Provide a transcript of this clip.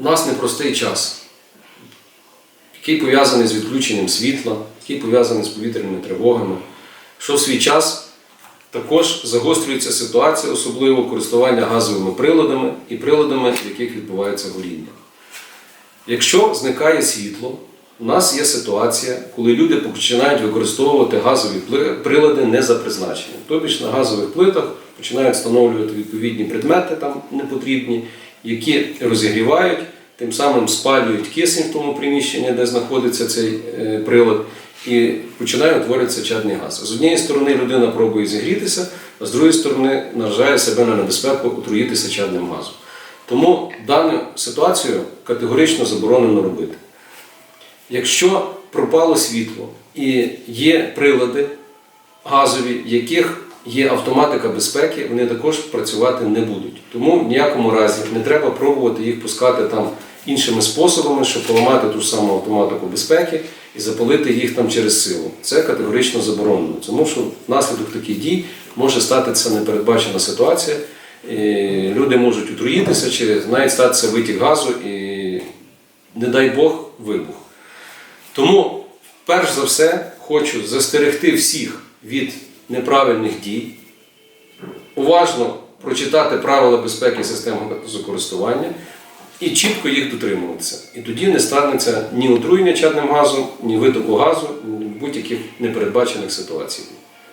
У нас непростий час, який пов'язаний з відключенням світла, який пов'язаний з повітряними тривогами, що в свій час також загострюється ситуація, особливо користування газовими приладами і приладами, в яких відбувається горіння. Якщо зникає світло, у нас є ситуація, коли люди починають використовувати газові прилади не за призначенням. Тобто на газових плитах починають встановлювати відповідні предмети там непотрібні, які розігрівають, тим самим спалюють кисень в тому приміщенні, де знаходиться цей е, прилад, і починає утворюватися чадний газ. З однієї сторони людина пробує зігрітися, а з другої сторони наражає себе на небезпеку отруїтися чадним газом. Тому дану ситуацію категорично заборонено робити. Якщо пропало світло і є прилади газові, яких є автоматика безпеки, вони також працювати не будуть. Тому в ніякому разі не треба пробувати їх пускати там іншими способами, щоб поламати ту ж саму автоматику безпеки і запалити їх там через силу. Це категорично заборонено, тому що внаслідок таких дій може статися непередбачена ситуація. Люди можуть отруїтися, чи навіть статися витік газу і, не дай Бог, вибух. Тому, перш за все, хочу застерегти всіх від неправильних дій, уважно прочитати правила безпеки системи газокористування і чітко їх дотримуватися. І тоді не станеться ні отруєння чадним газом, ні витоку газу, ні будь-яких непередбачених ситуацій.